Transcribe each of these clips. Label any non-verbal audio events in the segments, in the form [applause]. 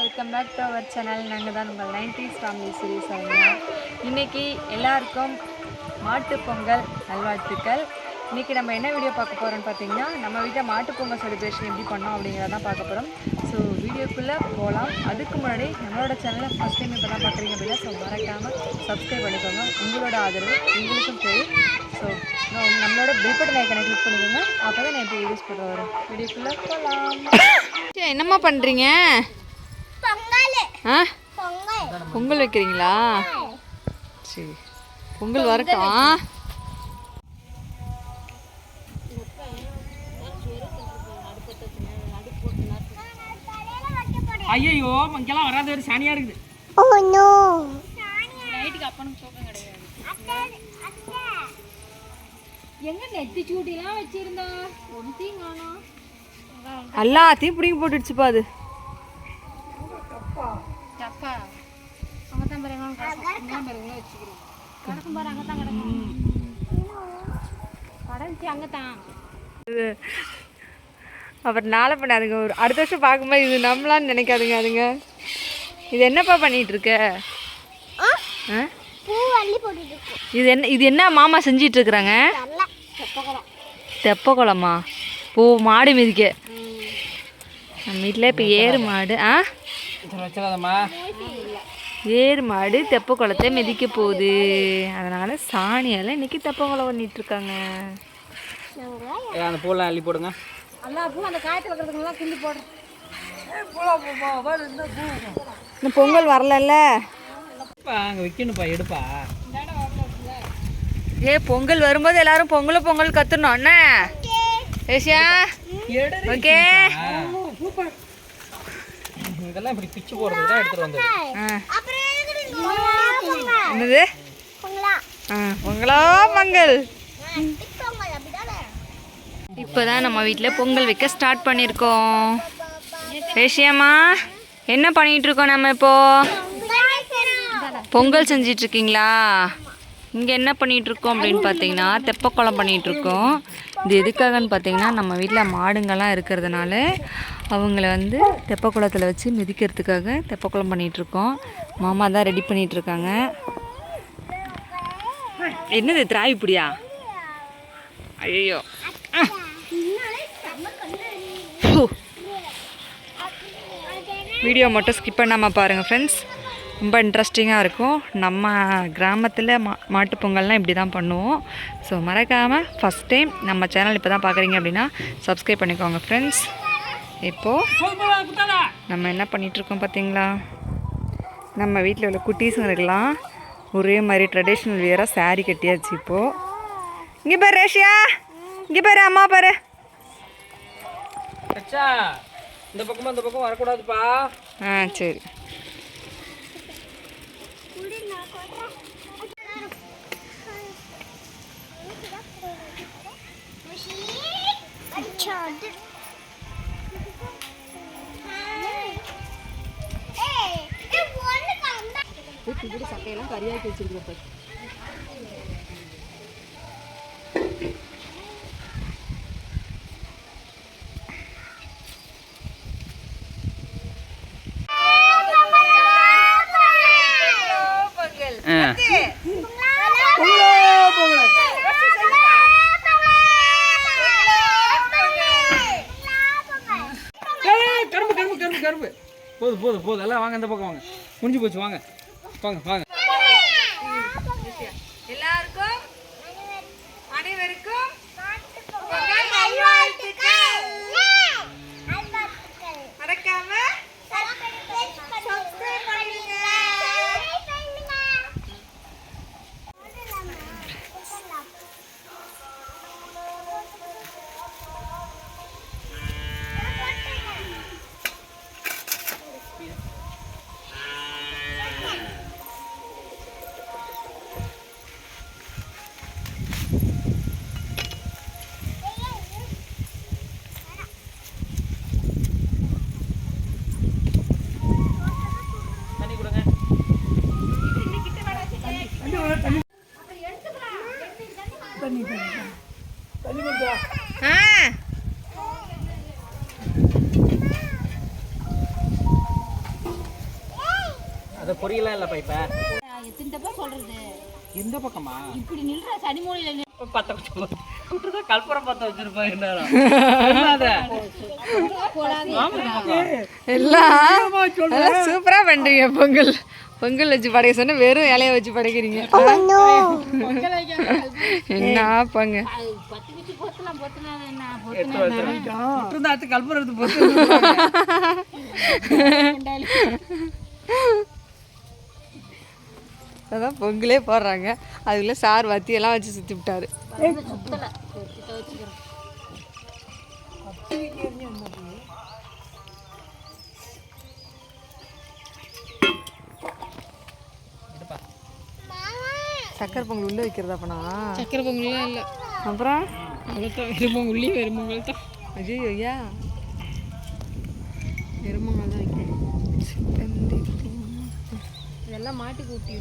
Welcome back to our channel நாங்கள் தான் உங்கள் நைன்டிஸ் ஃபேமிலி சீரீஸ் அவங்க இன்னைக்கு எல்லாருக்கும் மாட்டுப்பொங்கல் நல்வாழ்த்துக்கள். இன்றைக்கி நம்ம என்ன வீடியோ பார்க்க போகிறோம்னு பார்த்தீங்கன்னா நம்ம வீட்டில் மாட்டுப்பொங்கல் செலிப்ரேஷன் எப்படி பண்ணோம் அப்படிங்கிறத தான் பார்க்க போகிறோம் ஸோ வீடியோக்குள்ளே போகலாம். அதுக்கு முன்னாடி நம்மளோட சேனலை ஃபஸ்ட் டைம் இப்போ தான் பார்க்குறீங்க அப்படின்னா ஸோ மறக்காமல் சப்ஸ்கிரைப் பண்ணிக்கோங்க. உங்களோட ஆதரவு எங்களுக்கும் சரி ஸோ நம்மளோட பில் பட்டன் கிளிக் பண்ணிக்கோங்க. அப்போ தான் நான் இப்போ வீடியோஸ் போட்டு வரும் வீடியோக்குள்ளே போகலாம். [coughs] என்னம்மா பண்ணுறீங்க ஆ? பொங்கல். வைக்கிறீங்களா? சரி. பொங்கல் வரட்டும். ஐயோ இங்கெல்லாம் வராத ஒரு சாணியா இருக்குது. எங்க நெத்தி சூட்டிலாம் வச்சிருந்தா? ஒன்றையும் காணோம். எல்லாத்தையும் பிடிங்கி போட்டுடுச்சுப்பா அது. தப்பா அங்கே தான் பாருங்க கிடக்கும் பாருங்க வச்சுக்கிறோம் கிடக்கும் பாரு அங்கே தான் கிடக்கும் கடந்துச்சு அங்கே தான் அப்புறம் நாளை பண்ணாதுங்க. ஒரு அடுத்த வருஷம் பார்க்கும்போது இது நம்மளான்னு நினைக்காதுங்க அதுங்க. இது என்னப்பா பண்ணிட்டு இருக்க ஆ? இது என்ன இது என்ன மாமா செஞ்சிட்டு இருக்கிறாங்க தெப்ப குளமா ஓ மாடு மிதிக்க. நம்ம வீட்டில் இப்போ ஏறு மாடு ஆ? ஏறு மாடு தெப்ப குளத்தை மிதிக்க போகுது. அதனால சாணியால் இன்னைக்கு தெப்ப குளம் பண்ணிட்டு இருக்காங்க. ஏ அந்த பூலாம் அள்ளி போடுங்க. எல்லா பூ அந்த காயத்தில் இருக்கிறதுங்கெல்லாம் கிள்ளி போடுறேன் இன்னும் பொங்கல் வரலல்ல? அங்கே எடுப்பா. ஏ பொங்கல் வரும்போது எல்லாரும் பொங்கல பொங்கல் கத்துனோம் என்ன ஏசியா? ஓகே. இதெல்லாம் இப்படி பிச்சு போடுறது தான் எடுத்துட்டு வந்தது. என்னது? பொங்கலா? பொங்கல் இப்போதான் நம்ம வீட்டில் பொங்கல் வைக்க ஸ்டார்ட் பண்ணியிருக்கோம் ஏசியாம்மா என்ன பண்ணிட்டு இருக்கோம் நம்ம இப்போ? பொங்கல் செஞ்சிட்டு இருக்கீங்களா? இங்கே என்ன பண்ணிட்டு இருக்கோம் அப்படின்னு பார்த்தீங்கன்னா தெப்பக்குளம் பண்ணிட்டு இருக்கோம். இது எதுக்காகன்னு பார்த்தீங்கன்னா நம்ம வீட்டில் மாடுங்கள்லாம் இருக்கிறதுனால அவங்கள வந்து தெப்பக்குளத்தில் வச்சு மிதிக்கிறதுக்காக தெப்பக்குளம் பண்ணிகிட்ருக்கோம் மாமா தான் ரெடி பண்ணிகிட்ருக்காங்க இருக்காங்க என்னது திராவி இப்படியா ஐயோ வீடியோ மட்டும் ஸ்கிப் பண்ணாமல் பாருங்கள் ஃப்ரெண்ட்ஸ் ரொம்ப இன்ட்ரெஸ்டிங்காக இருக்கும். நம்ம கிராமத்தில் மா மாட்டுப் பொங்கல்லாம் இப்படி தான் பண்ணுவோம். ஸோ மறக்காமல் ஃபஸ்ட் டைம் நம்ம சேனல் இப்போ தான் பார்க்குறீங்க அப்படின்னா சப்ஸ்கிரைப் பண்ணிக்கோங்க ஃப்ரெண்ட்ஸ் இப்போது நம்ம என்ன பண்ணிகிட்ருக்கோம் பார்த்தீங்களா நம்ம வீட்டில் உள்ள குட்டீஸுங்களுக்கெல்லாம் ஒரே மாதிரி ட்ரெடிஷ்னல் வியராக saree கட்டியாச்சு இப்போது இங்கே பாரு ரேஷியா. இங்கே பாரு அம்மா பாரு. இந்த பக்கமா இந்த பக்கம் வரக்கூடாதுப்பா. ஆ சரி. சட்டையெல்லாம் கரியாக்கி வச்சிருக்கிறப்ப கரும்பு கரும்பு கரும்பு கரும்பு. போதும் போதும் போதும் எல்லாம் வாங்க இந்த பக்கம் வாங்க. முடிஞ்சு போச்சு வாங்க. வாங்க வாங்க ஆ அது பொரியலாம் இல்லப்பா இப்ப எந்த பக்கமா? இப்படி நில்ற சனி மூலையில [laughs] எல்லாம் சூப்பரா பண்றீங்க பொங்கல். பொங்கல் வச்சு படைக்க சொன்ன வெறும் இலைய வச்சு படைக்கிறீங்க. என்ன ஆப்பாங்க? அதான் பொங்கலே போடுறாங்க. அதுக்குள்ள சார் வத்தி எல்லாம் வச்சு சுத்தி விட்டாரு. சக்கரை பொங்கல் உள்ள வைக்கிறதா அப்பனா சக்கரை பொங்கல்லாம் இல்லை. அப்புறம்? வெறும் பொங்கல் தான். ஐயோ ஐயா வெறும் பொங்கல் தான் இதெல்லாம் மாட்டி கூட்டி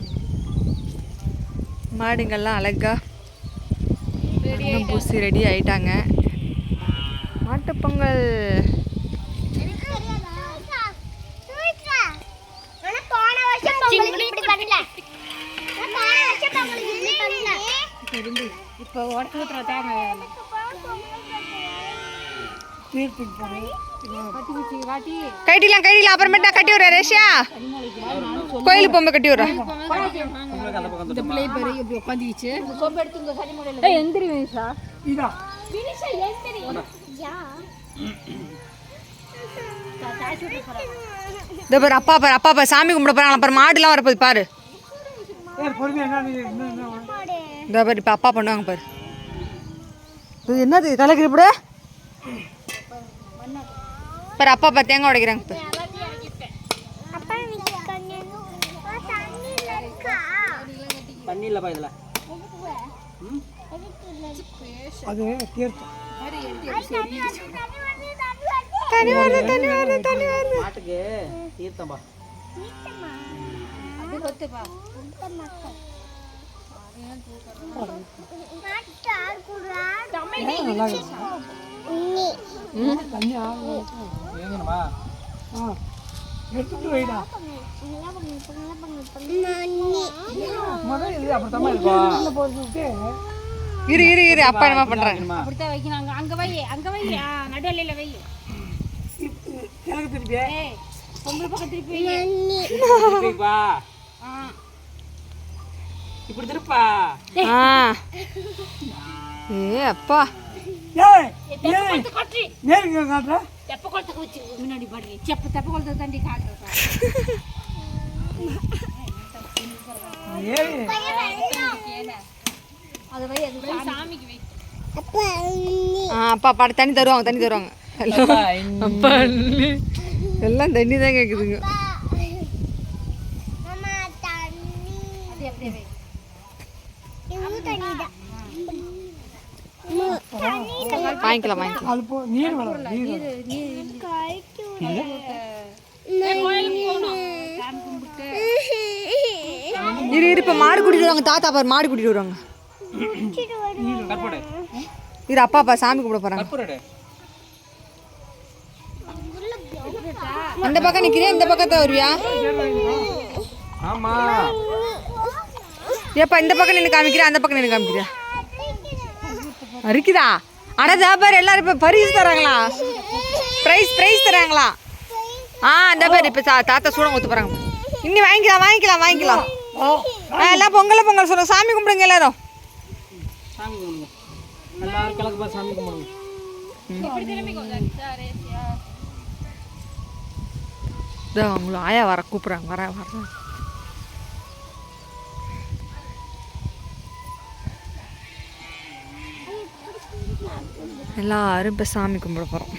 மாடுங்கள்லாம் அழகா பூசி ரெடி ஆயிட்டாங்க. மாட்டுப் பொங்கல். இப்போ உடச்சு ஊற்றுற தேங்காய் கட்டிடலாம் கட்டிடலாம். அப்புறமேட்டா கட்டி விடுறேன் ரேஷியா. கோயிலுக்கு போகும்போது கட்டி விடுறேன். இந்த பிள்ளை பேர் இப்படி உட்காந்துக்கிச்சு எந்திரி வினிஷா. பாரு அப்பா பாரு அப்பா பாரு சாமி கும்பிட போறாங்க அப்புறம் மாடுலாம் வரப்போகுது பாரு. இதோ பாரு இப்போ அப்பா பண்ணுவாங்க பாரு. இது என்னது கலக்குது இப்படி? பாரு அப்பா பாரு தேங்காய் உடைக்கிறாங்க பாரு. தண்ணி இல்லைப்பா இதில். தண்ணி வருது தண்ணி வருது தண்ணி வருது. மாட்டுக்கு தீர்த்தம்பா இரு இரு இரு. அப்பா என்ன பண்றாங்க? அப்படித்தான் வைக்கணும். அங்கே அங்கே வை அங்கே வை நடுவலையில் வை ஏய் பொங்கல் பக்கம் திருப்பி இப்படி திருப்பா. ஆ. ஏ அப்பா. தெப்ப குளத்துக்கு வச்சு முன்னாடி பாடுறீ. செப்ப தெப்ப குளத்தை தாண்டி காட்டுறேன் அது வை அது வை சாமிக்கு வை. ஆ அப்பா பாடு தண்ணி தருவாங்க தண்ணி தருவாங்க. எல்லாம் அப்பா எல்லாம் தண்ணி தான் கேட்குதுங்க அது அப்படியே வை வாங்கிக்கலாம் வாங்கிக்கலாம். கோயிலுக்கு போகணும். சாமி கும்பிட்டு. இரு இரு இப்போ மாடு கூட்டிட்டு வருவாங்க. தாத்தா பாரு மாடு கூட்டிட்டு வருவாங்க. இரு அப்பா அப்பா சாமி கும்பிட போறாங்க. கற்பூடு அந்த பக்கம் நிக்கிறியா இந்த பக்கத்தை வருவியா? ஆமா. ஏப்பா இந்த பக்கம் நின்று காமிக்கிறியா? அந்த பக்கம் நின்று காமிக்கிறியா? இருக்குதா அட பாரு எல்லாரும் இப்போ பரிசு தராங்களா? ப்ரைஸ் ப்ரைஸ் தராங்களா? ஆ அந்த பேர் இப்போ தா தாத்தா சூடம் ஊற்ற போகிறாங்க இன்னி வாங்கிக்கலாம் வாங்கிக்கலாம் வாங்கிக்கலாம். ஆ எல்லாம் பொங்கல் பொங்கல் சொல்லுங்க. சாமி கும்பிடுங்க எல்லாரும். சாமி கும்பிடுங்க. எல்லாரும் கிழக்கு பார்த்து சாமி கும்பிடுங்க. இதோ அவங்கள ஆயா வர கூப்பிட்றாங்க. வர வர. எல்லாரும் இப்போ சாமி கும்பிட போகிறோம்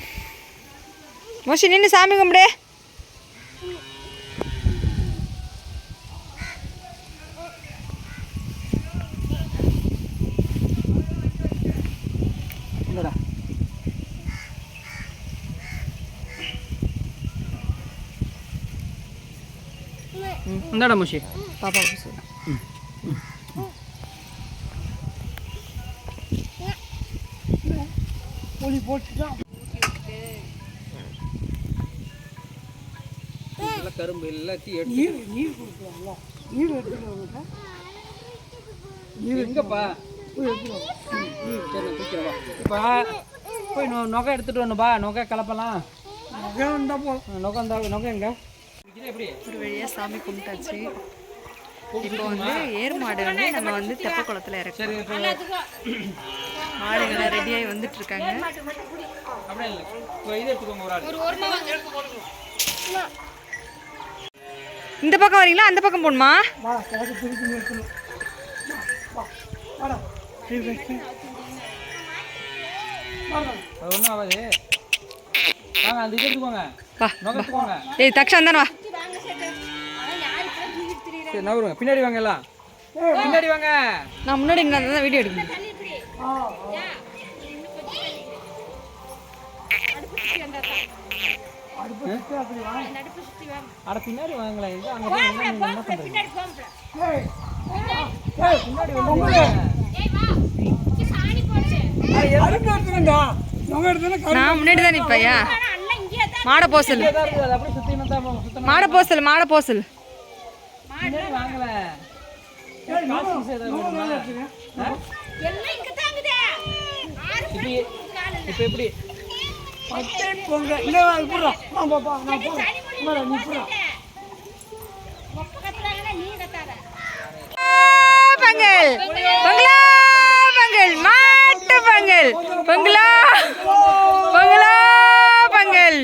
மோஷி நின்று சாமி கும்பிடு இந்தடா இந்தாடா முஷி பாப்பா சொல்லு கரும்பு எல்லாத்தையும் எடுத்து நீர் நீர் கொடுக்குறாங்களா நீர் எடுத்துக்கிறவங்க எங்கப்பா? தூக்கிறேன் வா இப்போ போய் நொ நொகை எடுத்துட்டு வரணும்பா. நொகை கலப்பலாம். நகை வந்தால் ஆ, நொகை இந்த நொகை எங்க? இது எப்படி? ஒரு வழியாக சாமி கும்பிட்டாச்சு. இப்போ வந்து ஏர் மாடு வந்து நம்ம வந்து தெப்ப குளத்துல இப்போ மாடுகளை ரெடியாகி வந்துட்டு இருக்காங்க இந்த பக்கம் வரீங்களா? அந்த பக்கம் போகணுமா? ஏய் தக்ஷா அந்தானே வா. சரி நவருங்க பின்னாடி வாங்க எல்லாம். பின்னாடி வாங்க. நான் முன்னாடி இங்கே தான் வீடியோ எடுக்கணும். அட பின்னாடி வாங்களேன் இது அங்கே போய் என்ன நீங்க என்ன பண்ணுறீங்க ஏய் பின்னாடி வந்து அடுப்பு எடுத்துக்கண்டா நகை எடுத்தா நான் முன்னாடி தான் நிற்பையா மாடை போசல். மாடை போசல் மாடை போசல். பின்னாடி இப்படி இப்போ எப்படி? பச்சை பொங்க இல்லை இப்படா நான் பாப்பா நான் போகிறேன் நீ இப்படா பொங்கல். பொங்கலா பொங்கல். மாட்டு பொங்கல். பொங்கலா பொங்கலா பொங்கல்.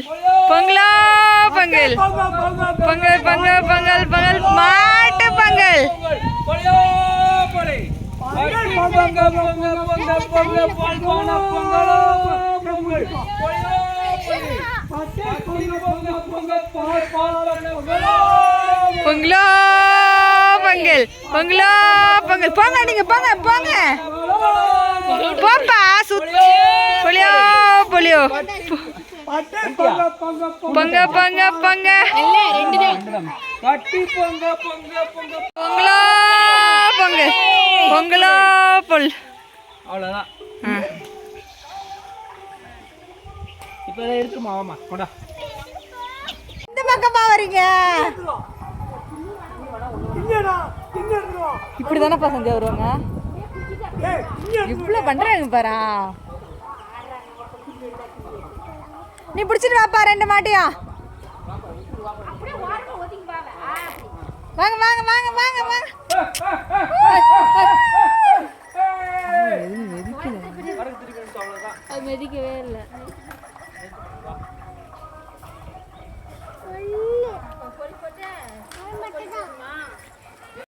பொங்கலா பொங்கல். பொங்கல் பொங்கல் பொங்கல் பொங்கல். மாட்டு பொங்கல். பொங்க பொங்க பொங்க பொங்க பால் பான பொங்கலோ பொங்கல் பச்சை பொங்க பொங்க பால் பால் பொங்கலோ பொங்கலா பொங்கல் பொங்கலா பொங்கல் போங்க நீங்க போங்க போங்க போப்பா சுத் புளியோ புளியோ பச்சை பொங்க பொங்க பொங்க பொங்க பொங்க. பொங்கலா பொல். அவ்வளோதான் இருக்குமா கொண்டா. இந்த பக்கமா வரீங்க. இங்கடா இங்க எடுத்துருவா இப்படி தானேப்பா செஞ்சு வருவாங்க இவ்வளோ பண்றாங்க பாரா. நீ பிடிச்சிட்டு வாப்பா ரெண்டு மாட்டியும் வாங்க வாங்க வாங்க வாங்க வாங்க. மெதிக்கவே இல்லை.